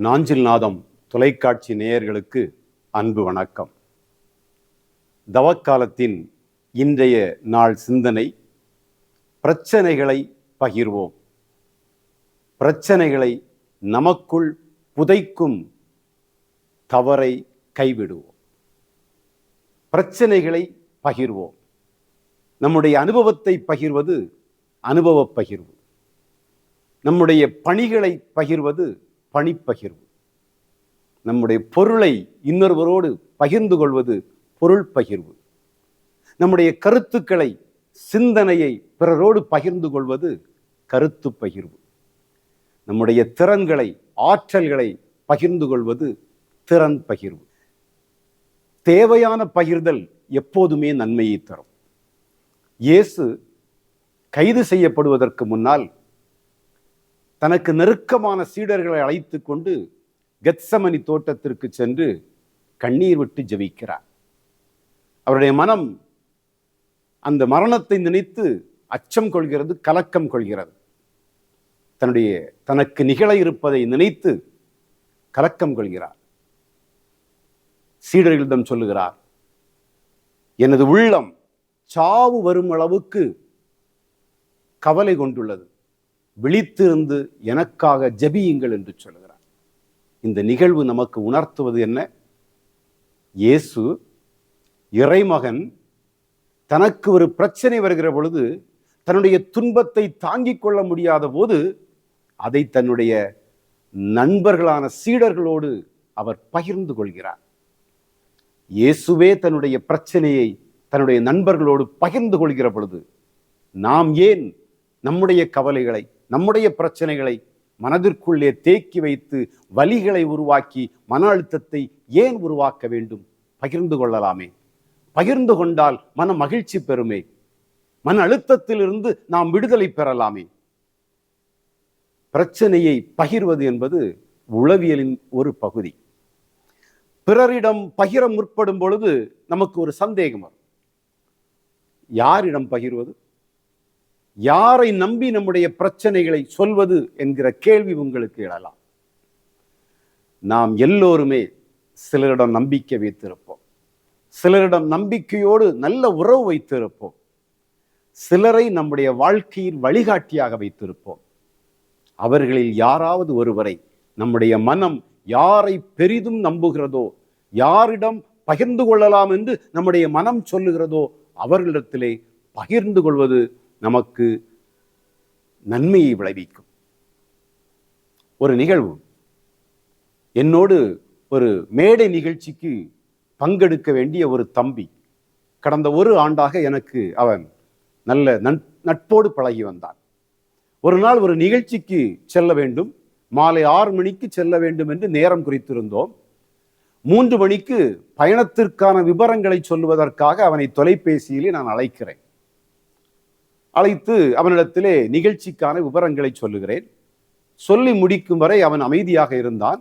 நாஞ்சில் நாதம் தொலைக்காட்சி நேயர்களுக்கு அன்பு வணக்கம். தவக்காலத்தின் இன்றைய நாள் சிந்தனை பிரச்சனைகளை பகிர்வோம். பிரச்சனைகளை நமக்குள் புதைக்கும் தவறை கைவிடுவோம். பிரச்சனைகளை பகிர்வோம். நம்முடைய அனுபவத்தை பகிர்வது அனுபவ பகிர்வு. நம்முடைய பணிகளை பகிர்வது பணிப்பகிர்வு. நம்முடைய பொருளை இன்னொருவரோடு பகிர்ந்து கொள்வது பொருள் பகிர்வு. நம்முடைய கருத்துக்களை சிந்தனையை பிறரோடு பகிர்ந்து கொள்வது கருத்து பகிர்வு. நம்முடைய திறன்களை ஆற்றல்களை பகிர்ந்து கொள்வது திறன் பகிர்வு. தேவையான பகிர்தல் எப்போதுமே நன்மையை தரும். இயேசு கைது செய்யப்படுவதற்கு முன்னால் தனக்கு நெருக்கமான சீடர்களை அழைத்து கொண்டு கெத்சமணி தோட்டத்திற்கு சென்று கண்ணீர் விட்டு ஜெபிக்கிறார். அவருடைய மனம் அந்த மரணத்தை நினைத்து அச்சம் கொள்கிறது கலக்கம் கொள்கிறது. தன்னுடைய தனக்கு நிகழ இருப்பதை நினைத்து கலக்கம் கொள்கிறார். சீடர்களிடம் சொல்லுகிறார் எனது உள்ளம் சாவு வரும் அளவுக்கு கவலை கொண்டுள்ளது. விழித்திருந்து எனக்காக ஜபியுங்கள் என்று சொல்லுகிறார். இந்த நிகழ்வு நமக்கு உணர்த்துவது என்ன? இயேசு இறைமகன் தனக்கு ஒரு பிரச்சனை வருகிற பொழுது தன்னுடைய துன்பத்தை தாங்கிக் கொள்ள முடியாத போது அதை தன்னுடைய நண்பர்களான சீடர்களோடு அவர் பகிர்ந்து கொள்கிறார். இயேசுவே தன்னுடைய பிரச்சனையை தன்னுடைய நண்பர்களோடு பகிர்ந்து கொள்கிற பொழுது நாம் ஏன் நம்முடைய கவலைகளை நம்முடைய பிரச்சனைகளை மனதிற்குள்ளே தேக்கி வைத்து வலிகளை உருவாக்கி மன அழுத்தத்தை ஏன் உருவாக்க வேண்டும்? பகிர்ந்து கொள்ளலாமே. பகிர்ந்து கொண்டால் மன மகிழ்ச்சி பெறுமே. மன அழுத்தத்திலிருந்து நாம் விடுதலை பெறலாமே. பிரச்சனையை பகிர்வது என்பது உளவியலின் ஒரு பகுதி. பிறரிடம் பகிர முற்படும் பொழுது நமக்கு ஒரு சந்தேகம் வரும். யாரிடம் பகிர்வது? யாரை நம்பி நம்முடைய பிரச்சனைகளை சொல்வது என்கிற கேள்வி உங்களுக்கு எழலாம். நாம் எல்லோருமே சிலரிடம் நம்பிக்கை வைத்திருப்போம். சிலரிடம் நம்பிக்கையோடு நல்ல உறவு வைத்திருப்போம். சிலரை நம்முடைய வாழ்க்கையில் வழிகாட்டியாக வைத்திருப்போம். அவர்களில் யாராவது ஒருவரை நம்முடைய மனம் யாரை பெரிதும் நம்புகிறதோ யாரிடம் பகிர்ந்து கொள்ளலாம் என்று நம்முடைய மனம் சொல்லுகிறதோ அவர்களிடத்திலே பகிர்ந்து கொள்வது நமக்கு நன்மையை விளைவிக்கும். ஒரு நிகழ்வு. என்னோடு ஒரு மேடை நிகழ்ச்சிக்கு பங்கெடுக்க வேண்டிய ஒரு தம்பி. கடந்த ஒரு ஆண்டாக எனக்கு அவன் நல்ல நட்போடு பழகி வந்தான். ஒரு நாள் ஒரு நிகழ்ச்சிக்கு செல்ல வேண்டும். மாலை ஆறு மணிக்கு செல்ல வேண்டும் என்று நேரம் குறித்திருந்தோம். மூன்று மணிக்கு பயணத்திற்கான விவரங்களை சொல்லுவதற்காக அவனை தொலைபேசியிலே நான் அழைக்கிறேன். அழைத்து அவனிடத்திலே நிகழ்ச்சிக்கான விவரங்களை சொல்லுகிறேன். சொல்லி முடிக்கும் வரை அவன் அமைதியாக இருந்தான்.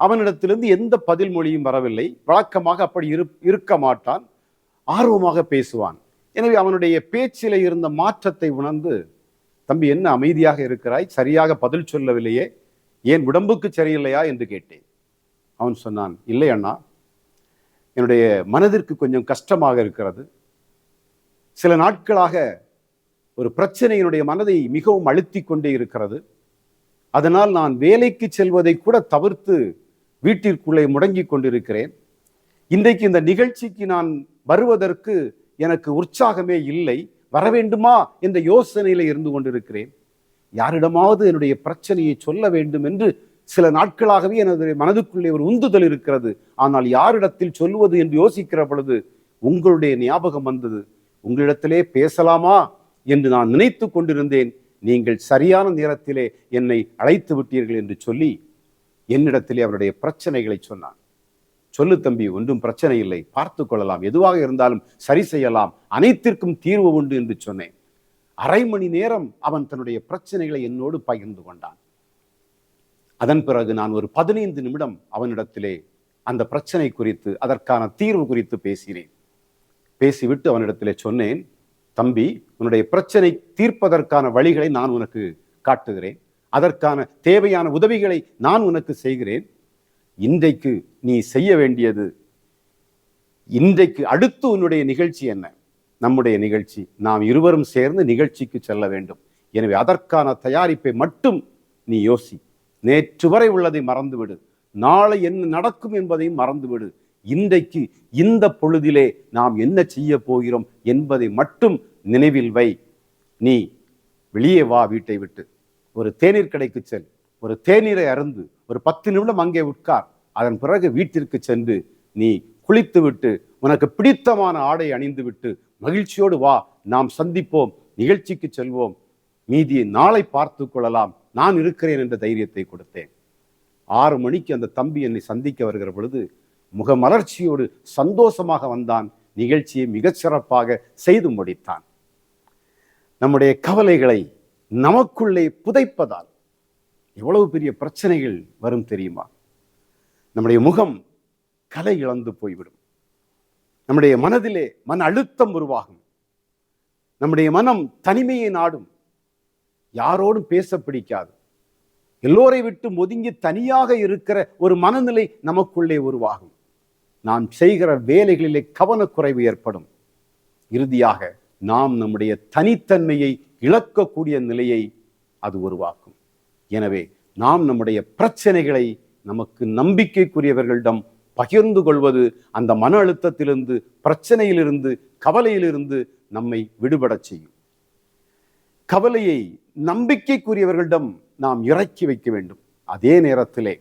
அவனிடத்திலிருந்து எந்த பதில் மொழியும் வரவில்லை. வழக்கமாக அப்படி இரு இருக்க மாட்டான். ஆர்வமாக பேசுவான். எனவே அவனுடைய பேச்சில இருந்த மாற்றத்தை உணர்ந்து தம்பி என்ன அமைதியாக இருக்கிறாய்? சரியாக பதில் சொல்லவில்லையே. ஏன் உடம்புக்கு சரியில்லையா? என்று கேட்டேன். அவன் சொன்னான் இல்லை அண்ணா. என்னுடைய மனதிற்கு கொஞ்சம் கஷ்டமாக இருக்கிறது. சில நாட்களாக ஒரு பிரச்சனையினுடைய மனதை மிகவும் அழுத்தி கொண்டே இருக்கிறது. அதனால் நான் வேலைக்கு செல்வதை கூட தவிர்த்து வீட்டிற்குள்ளே முடங்கி கொண்டிருக்கிறேன். இன்றைக்கு இந்த நிகழ்ச்சிக்கு நான் வருவதற்கு எனக்கு உற்சாகமே இல்லை. வர வேண்டுமா என்ற யோசனையில் இருந்து கொண்டிருக்கிறேன். யாரிடமாவது என்னுடைய பிரச்சனையை சொல்ல வேண்டும் என்று சில நாட்களாகவே எனது மனதுக்குள்ளே ஒரு உந்துதல் இருக்கிறது. ஆனால் யாரிடத்தில் சொல்லுவது என்று யோசிக்கிற பொழுது உங்களுடைய ஞாபகம் வந்தது. உங்களிடத்திலே பேசலாமா? என்று நான் நினைத்து கொண்டிருந்தேன். நீங்கள் சரியான நேரத்திலே என்னை அழைத்து விட்டீர்கள் என்று சொல்லி என்னிடத்திலே அவருடைய பிரச்சனைகளை சொன்னான். சொல்லு தம்பி ஒன்றும் பிரச்சனை இல்லை. பார்த்து கொள்ளலாம். எதுவாக இருந்தாலும் சரி செய்யலாம். அனைத்திற்கும் தீர்வு உண்டு என்று சொன்னேன். அரை மணி நேரம் அவன் தன்னுடைய பிரச்சனைகளை என்னோடு பகிர்ந்து கொண்டான். அதன் பிறகு நான் ஒரு பதினைந்து நிமிடம் அவனிடத்திலே அந்த பிரச்சனை குறித்து அதற்கான தீர்வு குறித்து பேசினேன். பேசிவிட்டு அவனிடத்திலே சொன்னேன் தம்பி உன்னுடைய பிரச்சனை தீர்ப்பதற்கான வழிகளை நான் உனக்கு காட்டுகிறேன். அதற்கான தேவையான உதவிகளை நான் உனக்கு செய்கிறேன். இன்றைக்கு நீ செய்ய வேண்டியது இன்றைக்கு அடுத்து உன்னுடைய நிகழ்ச்சி என்ன? நம்முடைய நிகழ்ச்சி. நாம் இருவரும் சேர்ந்து நிகழ்ச்சிக்கு செல்ல வேண்டும். எனவே அதற்கான தயாரிப்பை மட்டும் நீ யோசி. நேற்று வரை உள்ளதை மறந்துவிடு. நாளை என்ன நடக்கும் என்பதையும் மறந்துவிடு. இன்றைக்கு இந்த பொழுதிலே நாம் என்ன செய்ய போகிறோம் என்பதை மட்டும் நினைவில் வை. நீ வெளியே வா வீட்டை விட்டு. ஒரு தேநீர் கடைக்கு செல். ஒரு தேநீரை அருந்து. ஒரு பத்து நிமிடம் அங்கே உட்கார். அதன் பிறகு வீட்டிற்கு சென்று நீ குளித்துவிட்டு உனக்கு பிடித்தமான ஆடை அணிந்துவிட்டு மகிழ்ச்சியோடு வா. நாம் சந்திப்போம் நிகழ்ச்சிக்கு செல்வோம். மீதியை நாளை பார்த்து கொள்ளலாம். நான் இருக்கிறேன் என்ற தைரியத்தை கொடுத்தேன். ஆறு மணிக்கு அந்த தம்பி என்னை சந்திக்க வருகிற பொழுது முகமலர்ச்சியோடு சந்தோஷமாக வந்தான். நிகழ்ச்சியை மிகச் சிறப்பாக செய்து முடித்தான். நம்முடைய கவலைகளை நமக்குள்ளே புதைப்பதால் எவ்வளவு பெரிய பிரச்சனைகள் வரும் தெரியுமா? நம்முடைய முகம் கலை இழந்து போய்விடும். நம்முடைய மனதிலே மன அழுத்தம் உருவாகும். நம்முடைய மனம் தனிமையை நாடும். யாரோடும் பேச பிடிக்காது. எல்லோரை விட்டு ஒதுங்கி தனியாக இருக்கிற ஒரு மனநிலை நமக்குள்ளே உருவாகும். நாம் செய்கிற வேலைகளிலே கவனக்குறைவு ஏற்படும். இறுதியாக நாம் நம்முடைய தனித்தன்மையை இழக்கக்கூடிய நிலையை அது உருவாக்கும். எனவே நாம் நம்முடைய பிரச்சனைகளை நமக்கு நம்பிக்கைக்குரியவர்களிடம் பகிர்ந்து கொள்வது அந்த மன அழுத்தத்திலிருந்து பிரச்சனையிலிருந்து கவலையிலிருந்து நம்மை விடுபடச் செய்யும். கவலையை நம்பிக்கைக்குரியவர்களிடம் நாம் இறக்கி வைக்க வேண்டும். அதே நேரத்திலே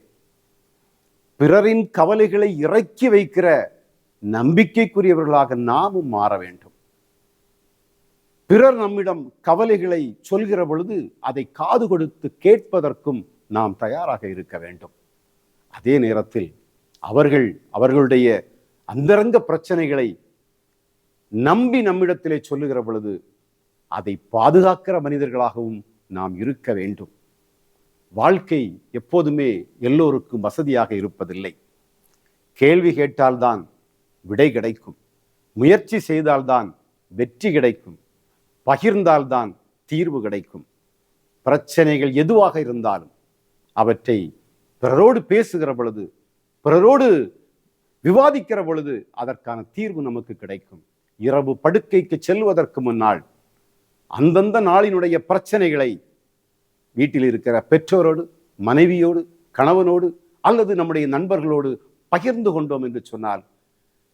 பிறரின் கவலைகளை இறக்கி வைக்கிற நம்பிக்கைக்குரியவர்களாக நாமும் மாற வேண்டும். பிறர் நம்மிடம் கவலைகளை சொல்கிற பொழுது அதை காது கொடுத்து கேட்பதற்கும் நாம் தயாராக இருக்க வேண்டும். அதே நேரத்தில் அவர்கள் அவர்களுடைய அந்தரங்க பிரச்சனைகளை நம்பி நம்மிடத்திலே சொல்லுகிற பொழுது அதை பாதுகாக்கிற மனிதர்களாகவும் நாம் இருக்க வேண்டும். வாழ்க்கை எப்போதுமே எல்லோருக்கும் வசதியாக இருப்பதில்லை. கேள்வி கேட்டால்தான் விடை கிடைக்கும். முயற்சி செய்தால்தான் வெற்றி கிடைக்கும். பகிர்ந்தால்தான் தீர்வு கிடைக்கும். பிரச்சனைகள் எதுவாக இருந்தாலும் அவற்றை பிறரோடு பேசுகிற பொழுது பிறரோடு விவாதிக்கிற பொழுது அதற்கான தீர்வு நமக்கு கிடைக்கும். இரவு படுக்கைக்கு செல்வதற்கு முன்னால் அந்தந்த நாளினுடைய பிரச்சனைகளை வீட்டில் இருக்கிற பெற்றோரோடு மனைவியோடு கணவனோடு அல்லது நம்முடைய நண்பர்களோடு பகிர்ந்து கொண்டோம் என்று சொன்னால்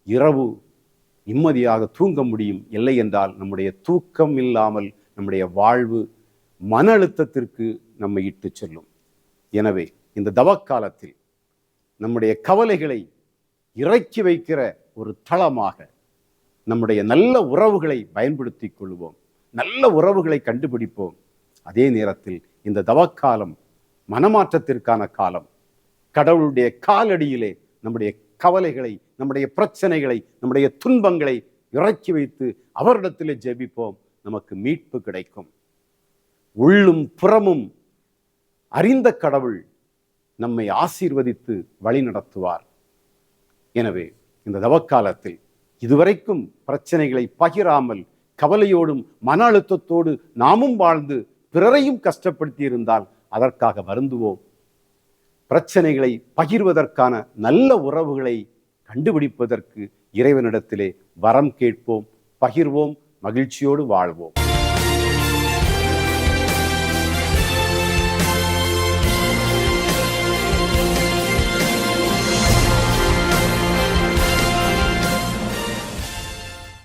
இரவு நிம்மதியாக தூங்க முடியும். இல்லை என்றால் நம்முடைய தூக்கம் இல்லாமல் நம்முடைய வாழ்வு மன அழுத்தத்திற்கு நம்மை இட்டு செல்லும். எனவே இந்த தவக்காலத்தில் நம்முடைய கவலைகளை இறக்கி வைக்கிற ஒரு தளமாக நம்முடைய நல்ல உறவுகளை பயன்படுத்தி கொள்வோம். நல்ல உறவுகளை கண்டுபிடிப்போம். அதே நேரத்தில் இந்த தவக்காலம் மனமாற்றத்திற்கான காலம். கடவுளுடைய காலடியிலே நம்முடைய கவலைகளை நம்முடைய பிரச்சனைகளை நம்முடைய துன்பங்களை இறக்கி வைத்து அவரிடத்திலே ஜெபிப்போம். நமக்கு மீட்பு கிடைக்கும். உள்ளும் புறமும் அறிந்த கடவுள் நம்மை ஆசீர்வதித்து வழி நடத்துவார் எனவே இந்த தவக்காலத்தில் இதுவரைக்கும் பிரச்சனைகளை பகிராமல் கவலையோடும் மன அழுத்தத்தோடு நாமும் வாழ்ந்து பிறரையும் கஷ்டப்படுத்தி இருந்தால் அதற்காக வருந்துவோம். பிரச்சனைகளை பகிர்வதற்கான நல்ல உறவுகளை கண்டுபிடிப்பதற்கு இறைவனிடத்திலே வரம் கேட்போம் பகிர்வோம் மகிழ்ச்சியோடு வாழ்வோம்.